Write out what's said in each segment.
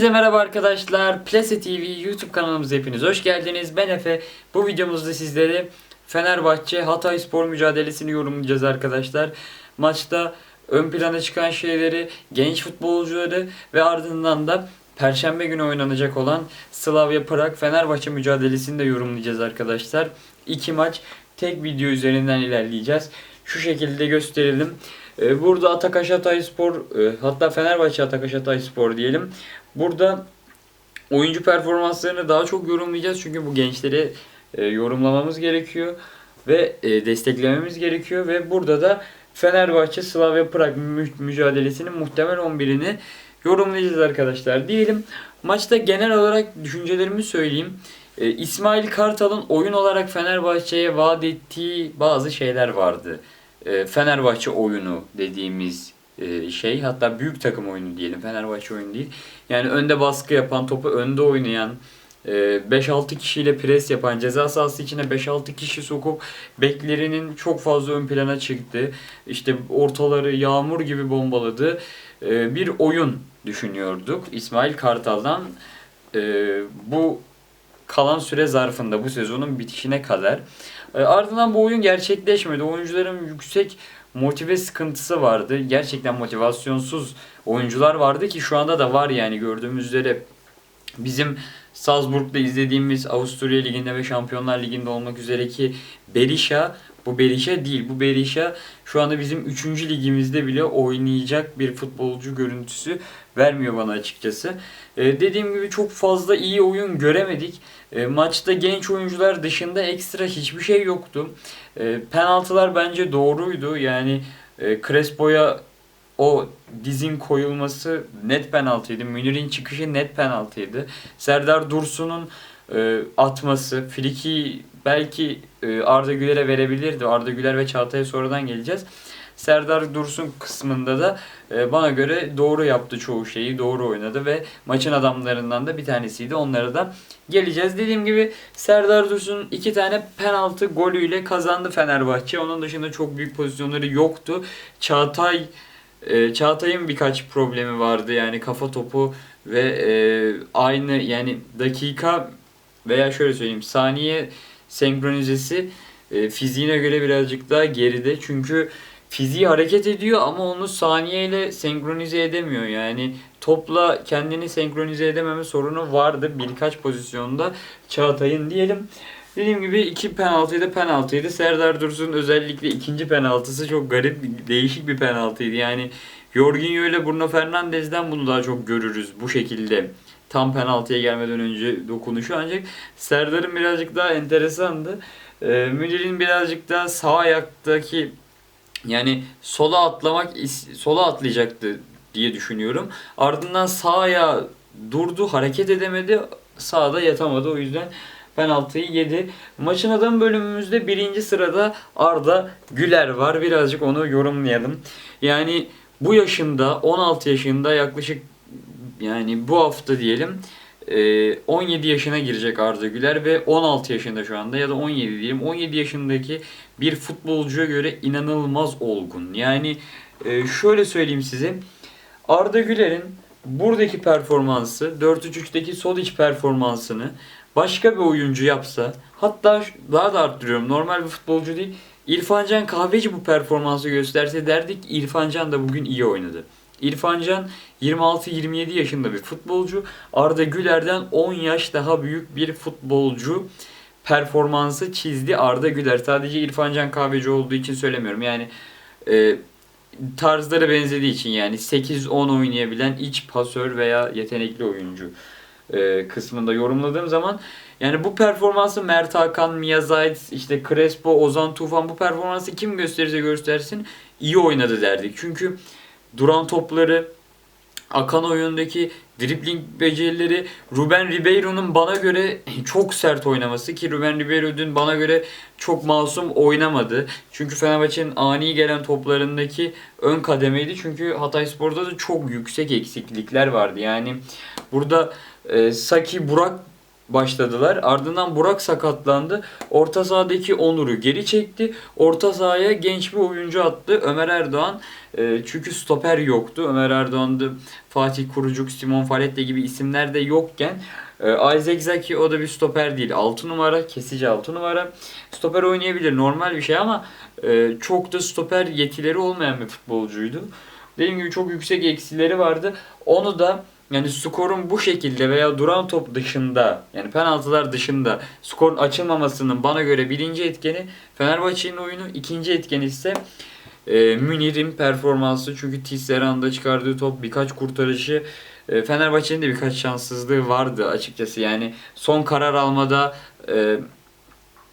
Herkese merhaba arkadaşlar. Plase TV YouTube kanalımıza hepiniz hoş geldiniz. Ben Efe. Bu videomuzda sizlere Fenerbahçe Hatay Spor mücadelesini yorumlayacağız arkadaşlar. Maçta ön plana çıkan şeyleri, genç futbolcuları ve ardından da Perşembe günü oynanacak olan Slavia Prag Fenerbahçe mücadelesini de yorumlayacağız arkadaşlar. İki maç tek video üzerinden ilerleyeceğiz. Şu şekilde gösterelim. Ee, Burada Atakaş Hatay Spor, e, hatta Fenerbahçe Atakaş Hatay Spor diyelim. Burada oyuncu performanslarını daha çok yorumlayacağız çünkü bu gençleri e, yorumlamamız gerekiyor ve e, desteklememiz gerekiyor ve burada da Fenerbahçe Slavia Prag mü- mücadelesinin muhtemel 11'ini yorumlayacağız arkadaşlar diyelim. Maçta genel olarak düşüncelerimi söyleyeyim. E, İsmail Kartal'ın oyun olarak Fenerbahçe'ye vaat ettiği bazı şeyler vardı. E, Fenerbahçe oyunu dediğimiz şey hatta büyük takım oyunu diyelim Fenerbahçe oyunu değil. Yani önde baskı yapan, topu önde oynayan, e, 5-6 kişiyle pres yapan, ceza sahası içine 5-6 kişi sokup beklerinin çok fazla ön plana çıktı. İşte ortaları yağmur gibi bombaladı. E, bir oyun düşünüyorduk İsmail Kartal'dan. E, bu kalan süre zarfında bu sezonun bitişine kadar. E, ardından bu oyun gerçekleşmedi. Oyuncuların yüksek motive sıkıntısı vardı. Gerçekten motivasyonsuz oyuncular vardı ki şu anda da var yani gördüğümüz üzere bizim Salzburg'da izlediğimiz Avusturya Ligi'nde ve Şampiyonlar Ligi'nde olmak üzere ki Berisha bu Berisha değil. Bu Berisha şu anda bizim 3. ligimizde bile oynayacak bir futbolcu görüntüsü vermiyor bana açıkçası. Ee, dediğim gibi çok fazla iyi oyun göremedik. Ee, maçta genç oyuncular dışında ekstra hiçbir şey yoktu. Ee, penaltılar bence doğruydu. Yani e, Crespo'ya o dizin koyulması net penaltıydı. Münir'in çıkışı net penaltıydı. Serdar Dursun'un e, atması, friki belki e, Arda Güler'e verebilirdi. Arda Güler ve Çağatay'a sonradan geleceğiz. Serdar Dursun kısmında da e, bana göre doğru yaptı çoğu şeyi, doğru oynadı ve maçın adamlarından da bir tanesiydi. Onlara da geleceğiz. Dediğim gibi Serdar Dursun'un iki tane penaltı golüyle kazandı Fenerbahçe. Onun dışında çok büyük pozisyonları yoktu. Çağatay e, Çağatay'ın birkaç problemi vardı yani kafa topu ve aynı yani dakika veya şöyle söyleyeyim saniye senkronizesi e, fiziğine göre birazcık daha geride çünkü fiziği hareket ediyor ama onu saniyeyle senkronize edemiyor yani topla kendini senkronize edememe sorunu vardı birkaç pozisyonda Çağatay'ın diyelim. Dediğim gibi iki penaltıydı penaltıydı. Serdar Dursun özellikle ikinci penaltısı çok garip, değişik bir penaltıydı. Yani Jorginho ile Bruno Fernandes'den bunu daha çok görürüz bu şekilde. Tam penaltıya gelmeden önce dokunuşu ancak Serdar'ın birazcık daha enteresandı. Ee, Münir'in birazcık daha sağ ayaktaki yani sola atlamak sola atlayacaktı diye düşünüyorum. Ardından sağa durdu, hareket edemedi. Sağda yatamadı. O yüzden penaltıyı yedi. Maçın adam bölümümüzde birinci sırada Arda Güler var. Birazcık onu yorumlayalım. Yani bu yaşında 16 yaşında yaklaşık yani bu hafta diyelim e, 17 yaşına girecek Arda Güler ve 16 yaşında şu anda ya da 17 diyelim 17 yaşındaki bir futbolcuya göre inanılmaz olgun. Yani e, şöyle söyleyeyim size Arda Güler'in buradaki performansı 4-3-3'teki sol iç performansını başka bir oyuncu yapsa hatta daha da arttırıyorum normal bir futbolcu değil İrfan Can Kahveci bu performansı gösterse derdik İrfan Can da bugün iyi oynadı. İrfan Can 26-27 yaşında bir futbolcu. Arda Güler'den 10 yaş daha büyük bir futbolcu performansı çizdi Arda Güler. Sadece İrfan Can Kahveci olduğu için söylemiyorum. Yani e, tarzları benzediği için yani 8-10 oynayabilen iç pasör veya yetenekli oyuncu e, kısmında yorumladığım zaman yani bu performansı Mert Hakan, Mia Zayt, işte Crespo, Ozan Tufan bu performansı kim gösterirse göstersin iyi oynadı derdik. Çünkü duran topları, akan oyundaki dribling becerileri, Ruben Ribeiro'nun bana göre çok sert oynaması ki Ruben Ribeiro dün bana göre çok masum oynamadı. Çünkü Fenerbahçe'nin ani gelen toplarındaki ön kademeydi. Çünkü Hatayspor'da da çok yüksek eksiklikler vardı. Yani burada e, Saki Burak başladılar. Ardından Burak sakatlandı. Orta sahadaki Onur'u geri çekti. Orta sahaya genç bir oyuncu attı. Ömer Erdoğan. E, çünkü stoper yoktu. Ömer Erdoğan'da Fatih Kurucuk, Simon Falette gibi isimler de yokken e, Isaac Zaki o da bir stoper değil. 6 numara, kesici 6 numara. Stoper oynayabilir normal bir şey ama e, çok da stoper yetileri olmayan bir futbolcuydu. Dediğim gibi çok yüksek eksileri vardı. Onu da yani skorun bu şekilde veya duran top dışında yani penaltılar dışında skorun açılmamasının bana göre birinci etkeni Fenerbahçe'nin oyunu, ikinci etkeni ise e, Münir'in performansı. Çünkü Tisserand'da çıkardığı top birkaç kurtarışı e, Fenerbahçe'nin de birkaç şanssızlığı vardı açıkçası. Yani son karar almada e,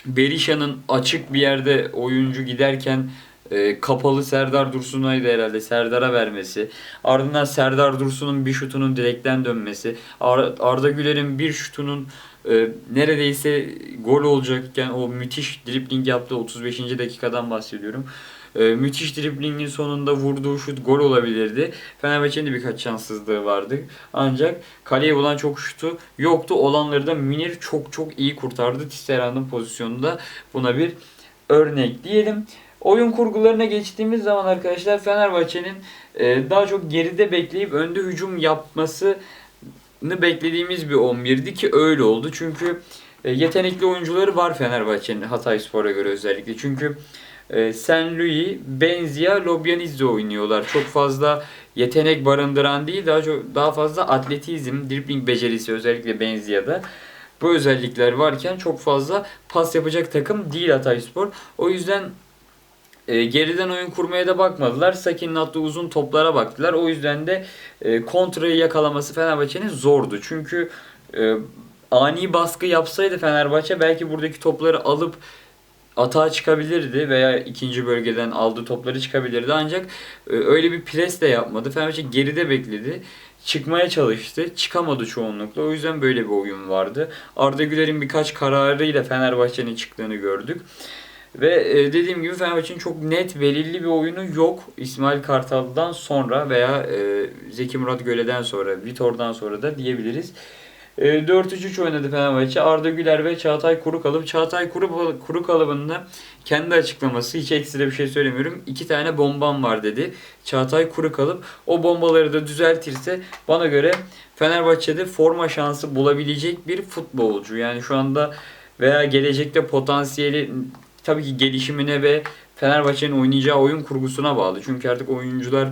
Berisha'nın açık bir yerde oyuncu giderken e, kapalı Serdar Dursun'aydı herhalde Serdar'a vermesi. Ardından Serdar Dursun'un bir şutunun direkten dönmesi. Ar- Arda Güler'in bir şutunun e, neredeyse gol olacakken o müthiş dribling yaptığı 35. dakikadan bahsediyorum. E, müthiş driblingin sonunda vurduğu şut gol olabilirdi. Fenerbahçe'nin de birkaç şanssızlığı vardı. Ancak kaleye bulan çok şutu yoktu. Olanları da Münir çok çok iyi kurtardı. Tisserand'ın pozisyonunda buna bir örnek diyelim. Oyun kurgularına geçtiğimiz zaman arkadaşlar Fenerbahçe'nin e, daha çok geride bekleyip önde hücum yapmasını beklediğimiz bir 11'di ki öyle oldu. Çünkü e, yetenekli oyuncuları var Fenerbahçe'nin Hatayspor'a göre özellikle. Çünkü e, Louis, Benzia, Lobyaniz'de oynuyorlar. Çok fazla yetenek barındıran değil, daha çok daha fazla atletizm, dribbling becerisi özellikle Benzia'da. Bu özellikler varken çok fazla pas yapacak takım değil Hatayspor. O yüzden e, geriden oyun kurmaya da bakmadılar. Sakin'in attığı uzun toplara baktılar. O yüzden de e, kontrayı yakalaması Fenerbahçe'nin zordu. Çünkü e, ani baskı yapsaydı Fenerbahçe belki buradaki topları alıp atağa çıkabilirdi veya ikinci bölgeden aldığı topları çıkabilirdi. Ancak e, öyle bir pres de yapmadı. Fenerbahçe geride bekledi. Çıkmaya çalıştı. Çıkamadı çoğunlukla. O yüzden böyle bir oyun vardı. Arda Güler'in birkaç kararıyla Fenerbahçe'nin çıktığını gördük. Ve e, dediğim gibi Fenerbahçe'nin çok net belirli bir oyunu yok. İsmail Kartal'dan sonra veya e, Zeki Murat Göle'den sonra, Vitor'dan sonra da diyebiliriz. E, 4-3-3 oynadı Fenerbahçe. Arda Güler ve Çağatay Kurukalıp. Çağatay Kuru, Kurukalıp'ında kendi açıklaması hiç ekstra bir şey söylemiyorum. İki tane bombam var dedi. Çağatay Kurukalıp. O bombaları da düzeltirse bana göre Fenerbahçe'de forma şansı bulabilecek bir futbolcu. Yani şu anda veya gelecekte potansiyeli tabii ki gelişimine ve Fenerbahçe'nin oynayacağı oyun kurgusuna bağlı. Çünkü artık oyuncular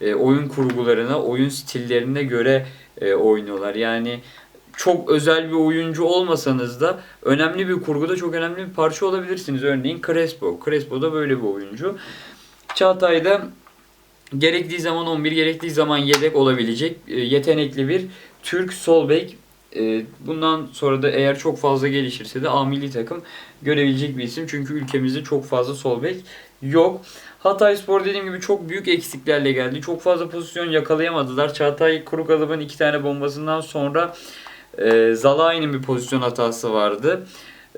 e, oyun kurgularına, oyun stillerine göre e, oynuyorlar. Yani çok özel bir oyuncu olmasanız da önemli bir kurguda çok önemli bir parça olabilirsiniz. Örneğin Crespo. Crespo da böyle bir oyuncu. Çağatay'da gerektiği zaman 11, gerektiği zaman yedek olabilecek e, yetenekli bir Türk sol bek. E, bundan sonra da eğer çok fazla gelişirse de A milli takım görebilecek bir isim. Çünkü ülkemizde çok fazla sol bek yok. Hatay Spor dediğim gibi çok büyük eksiklerle geldi. Çok fazla pozisyon yakalayamadılar. Çağatay Kurukalıp'ın iki tane bombasından sonra e, Zalai'nin bir pozisyon hatası vardı.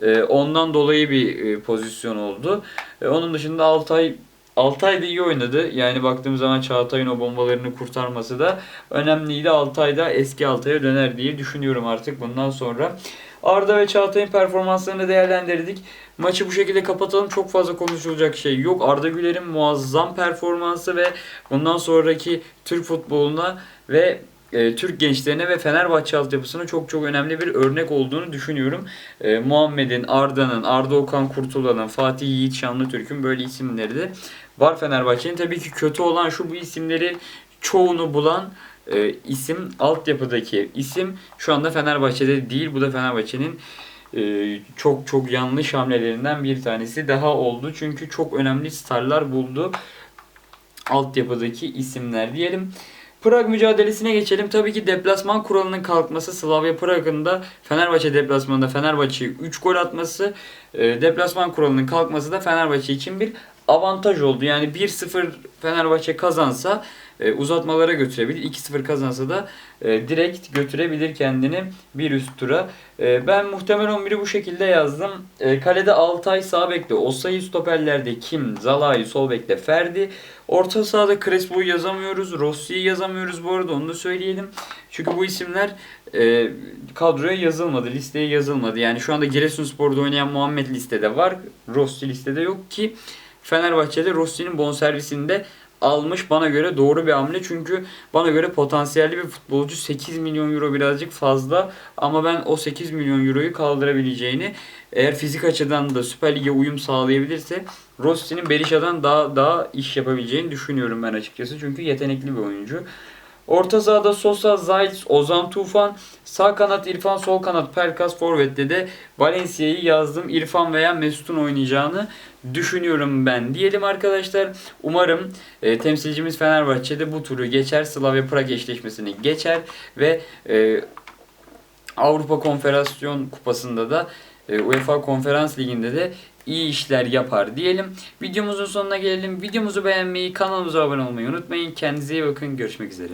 E, ondan dolayı bir e, pozisyon oldu. E, onun dışında Altay Altay da iyi oynadı. Yani baktığım zaman Çağatay'ın o bombalarını kurtarması da önemliydi. Altay da eski Altay'a döner diye düşünüyorum artık bundan sonra. Arda ve Çağatay'ın performanslarını değerlendirdik. Maçı bu şekilde kapatalım. Çok fazla konuşulacak şey yok. Arda Güler'in muazzam performansı ve bundan sonraki Türk futboluna ve e, Türk gençlerine ve Fenerbahçe altyapısına çok çok önemli bir örnek olduğunu düşünüyorum. E, Muhammed'in, Arda'nın, Arda Okan Kurtulan'ın, Fatih Yiğit Şanlıtürk'ün böyle isimleri de var Fenerbahçe'nin. Tabii ki kötü olan şu bu isimleri çoğunu bulan e, isim altyapıdaki isim şu anda Fenerbahçe'de değil. Bu da Fenerbahçe'nin e, çok çok yanlış hamlelerinden bir tanesi daha oldu. Çünkü çok önemli starlar buldu altyapıdaki isimler diyelim. Prag mücadelesine geçelim. Tabii ki deplasman kuralının kalkması Slavia Prag'ın da Fenerbahçe deplasmanında Fenerbahçe'ye 3 gol atması, e, deplasman kuralının kalkması da Fenerbahçe için bir avantaj oldu. Yani 1-0 Fenerbahçe kazansa e, uzatmalara götürebilir. 2-0 kazansa da e, direkt götürebilir kendini bir üst tura. E, ben muhtemel 11'i bu şekilde yazdım. E, kalede Altay sağ bekte, Osayi stoperlerde Kim, Zalai sol bekte Ferdi. Orta sahada Crespo'yu yazamıyoruz, Rossi'yi yazamıyoruz bu arada onu da söyleyelim. Çünkü bu isimler e, kadroya yazılmadı, listeye yazılmadı. Yani şu anda Giresunspor'da oynayan Muhammed listede var. Rossi listede yok ki Fenerbahçe'de Rossi'nin bonservisinde almış bana göre doğru bir hamle. Çünkü bana göre potansiyelli bir futbolcu 8 milyon euro birazcık fazla ama ben o 8 milyon euroyu kaldırabileceğini eğer fizik açıdan da Süper Lig'e uyum sağlayabilirse Rossi'nin Berisha'dan daha daha iş yapabileceğini düşünüyorum ben açıkçası. Çünkü yetenekli bir oyuncu. Orta sahada Sosa, Zayt, Ozan Tufan, sağ kanat İrfan, sol kanat Pelkas, Forvet'te de Valencia'yı yazdım. İrfan veya Mesut'un oynayacağını düşünüyorum ben. Diyelim arkadaşlar umarım e, temsilcimiz Fenerbahçe'de bu turu geçer. Slavia Prag eşleşmesini geçer ve e, Avrupa Konfederasyon Kupası'nda da e, UEFA Konferans Ligi'nde de iyi işler yapar diyelim. Videomuzun sonuna gelelim. Videomuzu beğenmeyi, kanalımıza abone olmayı unutmayın. Kendinize iyi bakın. Görüşmek üzere.